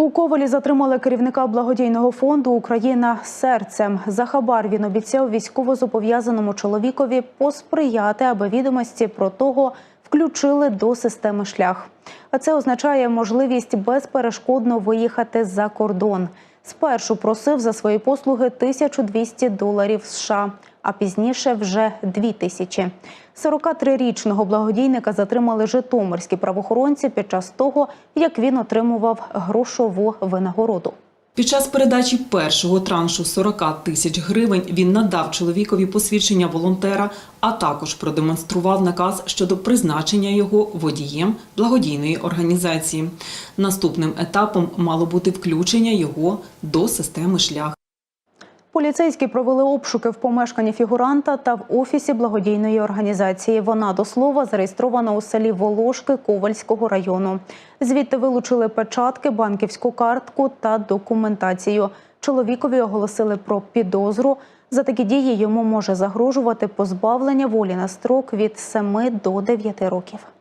У Ковалі затримали керівника благодійного фонду Україна серцем. За хабар він обіцяв військовозобов'язаному чоловікові посприяти, аби відомості про того включили до системи шлях. А це означає можливість безперешкодно виїхати за кордон. Спершу просив за свої послуги 1200 доларів США, а пізніше вже 2000. 43-річного благодійника затримали житомирські правоохоронці під час того, як він отримував грошову винагороду. Під час передачі першого траншу 40 тисяч гривень він надав чоловікові посвідчення волонтера, а також продемонстрував наказ щодо призначення його водієм благодійної організації. Наступним етапом мало бути включення його до системи шлях. Поліцейські провели обшуки в помешканні фігуранта та в офісі благодійної організації. Вона до слова зареєстрована у селі Волошки Ковальського району. Звідти вилучили печатки, банківську картку та документацію. Чоловікові оголосили про підозру. За такі дії йому може загрожувати позбавлення волі на строк від 7 до 9 років.